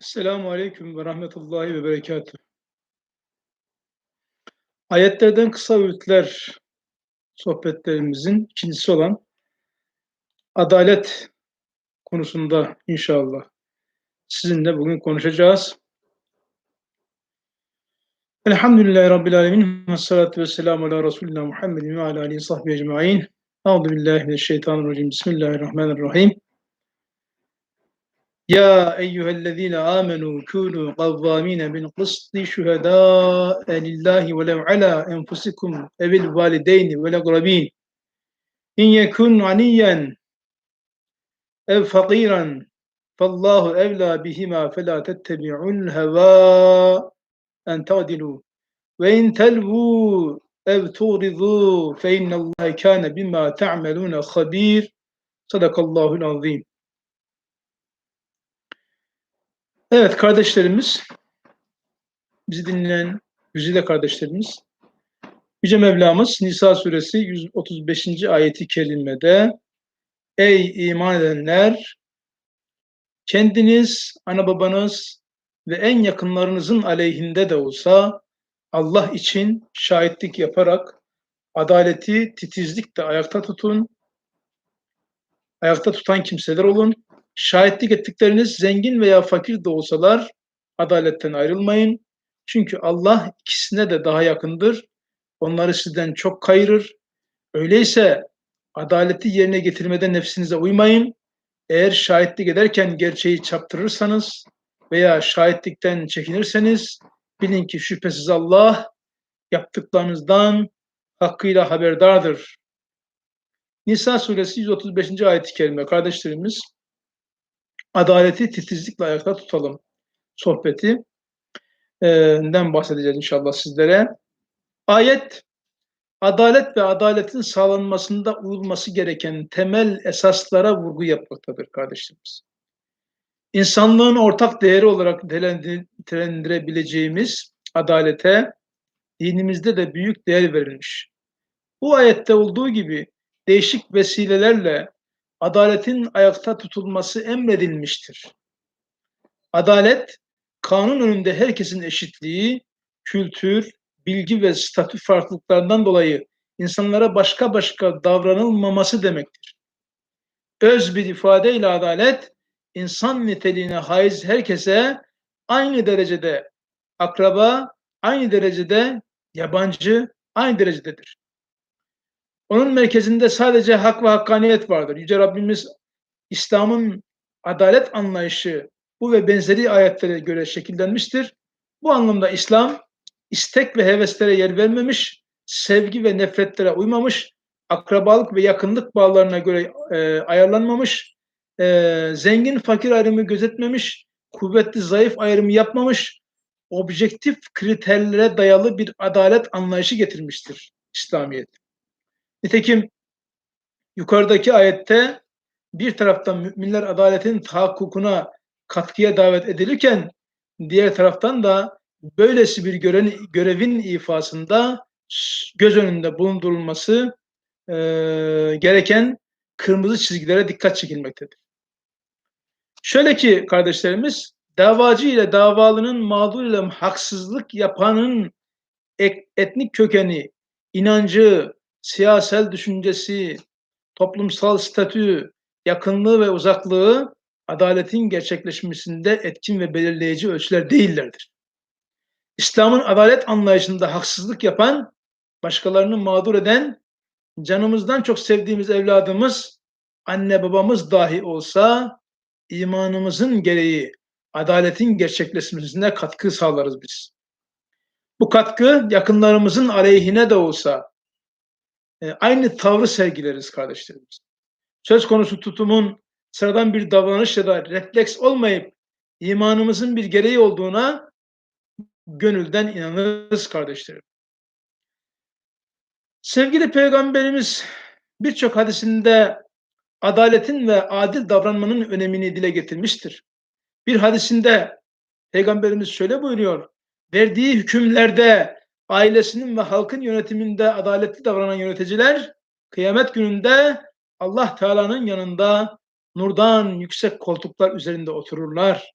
Selamun aleyküm ve rahmetullahi ve berekatuhu. Ayetlerden kısa öğütler sohbetlerimizin ikincisi olan adalet konusunda inşallah sizinle bugün konuşacağız. Elhamdülillahi Rabbil Alemin ve salatu ve selamu ala Resulina Muhammedin ve ala alihi sahbihi ecma'in. Euzu billahi mineşşeytanirracim. Bismillahirrahmanirrahim. يا أيها الذين آمنوا كونوا قوامين بالقسط شهداء لله ولو على أنفسكم أو الوالدين والأقربين. إن يكن غنيا أو فقيرا فالله أولى بهما فلا تتبعوا الهوى أن تعدلوا. وإن تلووا أو تغرضوا فإن الله كان بما تعملون خبير. صدق الله العظيم. Evet kardeşlerimiz, bizi dinleyen güzide kardeşlerimiz, Yüce Mevlamız Nisa suresi 135. ayeti kerimede Ey iman edenler! Kendiniz, ana babanız ve en yakınlarınızın aleyhinde de olsa Allah için şahitlik yaparak adaleti titizlikle ayakta tutun. Ayakta tutan kimseler olun Şahitlik ettikleriniz zengin veya fakir de olsalar adaletten ayrılmayın. Çünkü Allah ikisine de daha yakındır. Onları sizden çok kayırır. Öyleyse adaleti yerine getirmede nefsinize uymayın. Eğer şahitlik ederken gerçeği çaptırırsanız veya şahitlikten çekinirseniz bilin ki şüphesiz Allah yaptıklarınızdan hakkıyla haberdardır. Nisa suresi 135. ayet-i kerime kardeşlerimiz adaleti titizlikle ayakta tutalım sohbeti den bahsedeceğiz inşallah sizlere. Ayet adalet ve adaletin sağlanmasında uyulması gereken temel esaslara vurgu yapmaktadır kardeşlerimiz. İnsanlığın ortak değeri olarak nitelendirebileceğimiz adalete dinimizde de büyük değer verilmiş. Bu ayette olduğu gibi değişik vesilelerle adaletin ayakta tutulması emredilmiştir. Adalet, kanun önünde herkesin eşitliği, kültür, bilgi ve statü farklılıklarından dolayı insanlara başka başka davranılmaması demektir. Öz bir ifadeyle adalet, insan niteliğine haiz herkese aynı derecede akraba, aynı derecede yabancı, aynı derecededir. Onun merkezinde sadece hak ve hakkaniyet vardır. Yüce Rabbimiz İslam'ın adalet anlayışı bu ve benzeri ayetlere göre şekillenmiştir. Bu anlamda İslam istek ve heveslere yer vermemiş, sevgi ve nefretlere uymamış, akrabalık ve yakınlık bağlarına göre e, ayarlanmamış, e, zengin fakir ayrımı gözetmemiş, kuvvetli zayıf ayrımı yapmamış, objektif kriterlere dayalı bir adalet anlayışı getirmiştir İslamiyet. Nitekim yukarıdaki ayette bir taraftan müminler adaletin tahakkukuna katkıya davet edilirken diğer taraftan da böylesi bir gören, görevin ifasında göz önünde bulundurulması e, gereken kırmızı çizgilere dikkat çekilmektedir. Şöyle ki kardeşlerimiz davacı ile davalının mağdur ile haksızlık yapanın etnik kökeni, inancı, siyasal düşüncesi, toplumsal statü, yakınlığı ve uzaklığı adaletin gerçekleşmesinde etkin ve belirleyici ölçüler değillerdir. İslam'ın adalet anlayışında haksızlık yapan, başkalarını mağdur eden, canımızdan çok sevdiğimiz evladımız, anne babamız dahi olsa imanımızın gereği adaletin gerçekleşmesine katkı sağlarız biz. Bu katkı yakınlarımızın aleyhine de olsa, e, aynı tavrı sergileriz kardeşlerimiz. Söz konusu tutumun sıradan bir davranış ya da refleks olmayıp imanımızın bir gereği olduğuna gönülden inanırız kardeşlerim. Sevgili Peygamberimiz birçok hadisinde adaletin ve adil davranmanın önemini dile getirmiştir. Bir hadisinde Peygamberimiz şöyle buyuruyor. Verdiği hükümlerde ailesinin ve halkın yönetiminde adaletli davranan yöneticiler kıyamet gününde Allah Teala'nın yanında nurdan yüksek koltuklar üzerinde otururlar.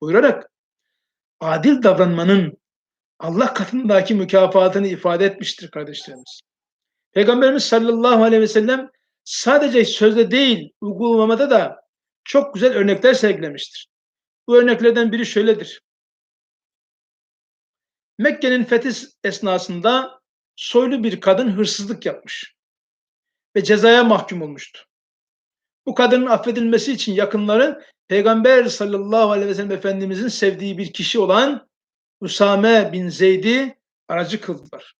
buyurarak adil davranmanın Allah katındaki mükafatını ifade etmiştir kardeşlerimiz. Peygamberimiz sallallahu aleyhi ve sellem sadece sözde değil, uygulamada da çok güzel örnekler sergilemiştir. Bu örneklerden biri şöyledir. Mekke'nin fethi esnasında soylu bir kadın hırsızlık yapmış ve cezaya mahkum olmuştu. Bu kadının affedilmesi için yakınları Peygamber sallallahu aleyhi ve sellem Efendimizin sevdiği bir kişi olan Usame bin Zeyd'i aracı kıldılar.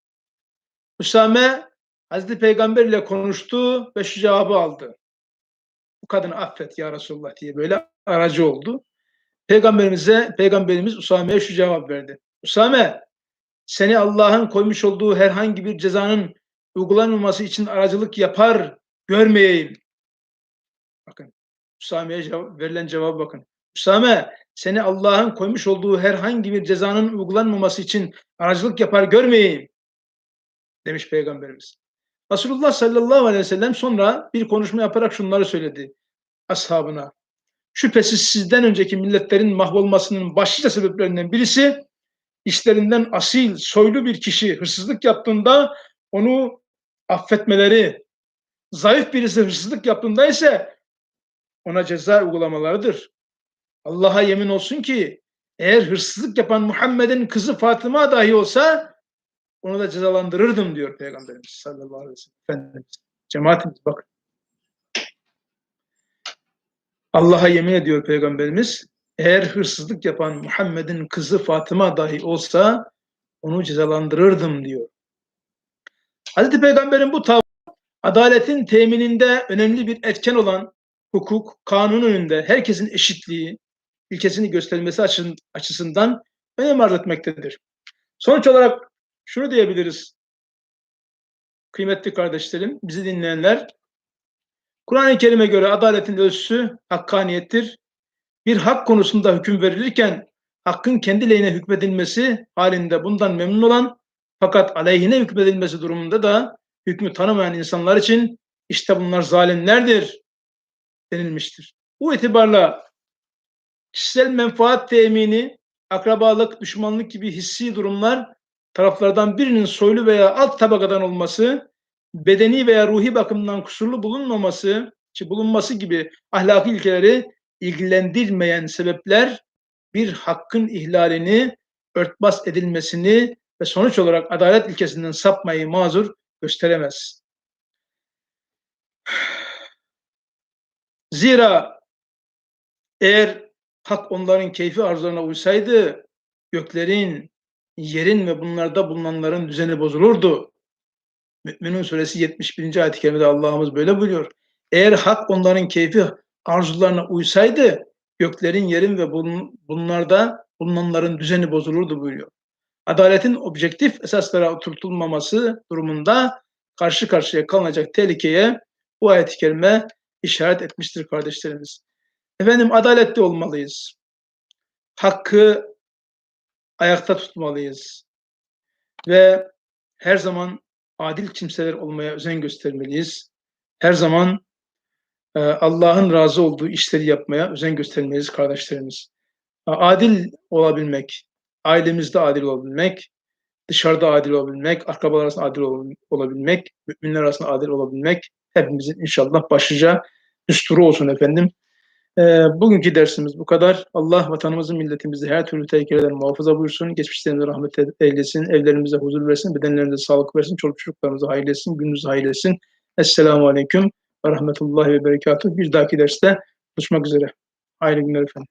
Usame Hazreti Peygamber ile konuştu ve şu cevabı aldı. Bu kadını affet ya Resulullah diye böyle aracı oldu. Peygamberimize, Peygamberimiz Usame'ye şu cevap verdi. Usame, seni Allah'ın koymuş olduğu herhangi bir cezanın uygulanmaması için aracılık yapar görmeyeyim. Bakın, Usame'ye cevap, verilen cevaba bakın. Usame, seni Allah'ın koymuş olduğu herhangi bir cezanın uygulanmaması için aracılık yapar görmeyeyim. Demiş Peygamberimiz. Resulullah sallallahu aleyhi ve sellem sonra bir konuşma yaparak şunları söyledi ashabına. Şüphesiz sizden önceki milletlerin mahvolmasının başlıca sebeplerinden birisi işlerinden asil, soylu bir kişi hırsızlık yaptığında onu affetmeleri, zayıf birisi hırsızlık yaptığında ise ona ceza uygulamalarıdır. Allah'a yemin olsun ki eğer hırsızlık yapan Muhammed'in kızı Fatıma dahi olsa onu da cezalandırırdım diyor Peygamberimiz sallallahu aleyhi ve sellem. Cemaatimiz bakın. Allah'a yemin ediyor Peygamberimiz eğer hırsızlık yapan Muhammed'in kızı Fatıma dahi olsa onu cezalandırırdım diyor. Hazreti Peygamber'in bu tavrı adaletin temininde önemli bir etken olan hukuk, kanun önünde herkesin eşitliği ilkesini göstermesi açısından önem arz etmektedir. Sonuç olarak şunu diyebiliriz kıymetli kardeşlerim, bizi dinleyenler. Kur'an-ı Kerim'e göre adaletin ölçüsü hakkaniyettir. Bir hak konusunda hüküm verilirken hakkın kendi lehine hükmedilmesi halinde bundan memnun olan fakat aleyhine hükmedilmesi durumunda da hükmü tanımayan insanlar için işte bunlar zalimlerdir denilmiştir. Bu itibarla kişisel menfaat temini, akrabalık, düşmanlık gibi hissi durumlar taraflardan birinin soylu veya alt tabakadan olması, bedeni veya ruhi bakımdan kusurlu bulunmaması, bulunması gibi ahlaki ilkeleri ilgilendirmeyen sebepler bir hakkın ihlalini, örtbas edilmesini ve sonuç olarak adalet ilkesinden sapmayı mazur gösteremez. Zira eğer hak onların keyfi arzularına uysaydı göklerin, yerin ve bunlarda bulunanların düzeni bozulurdu. Mü'minun suresi 71. ayet-i kerimede Allah'ımız böyle buyuruyor. Eğer hak onların keyfi arzularına uysaydı göklerin, yerin ve bunlarda bulunanların düzeni bozulurdu buyuruyor. Adaletin objektif esaslara oturtulmaması durumunda karşı karşıya kalınacak tehlikeye bu ayet-i kerime işaret etmiştir kardeşlerimiz. Efendim adaletli olmalıyız. Hakkı ayakta tutmalıyız. Ve her zaman adil kimseler olmaya özen göstermeliyiz. Her zaman Allah'ın razı olduğu işleri yapmaya özen göstermeliyiz kardeşlerimiz. Adil olabilmek, ailemizde adil olabilmek, dışarıda adil olabilmek, akrabalar arasında adil olabilmek, müminler arasında adil olabilmek hepimizin inşallah başlıca düsturu olsun efendim. E, bugünkü dersimiz bu kadar. Allah vatanımızı, milletimizi her türlü tehlikelerden muhafaza buyursun. Geçmişlerimize rahmet eylesin, evlerimize huzur versin, bedenlerimize sağlık versin, çoluk çocuklarımıza hayırlı etsin, gününüzü hayırlı etsin. Esselamu Aleyküm ve Rahmetullahi ve Berekatuhu. Bir dahaki derste buluşmak üzere. Hayırlı günler efendim.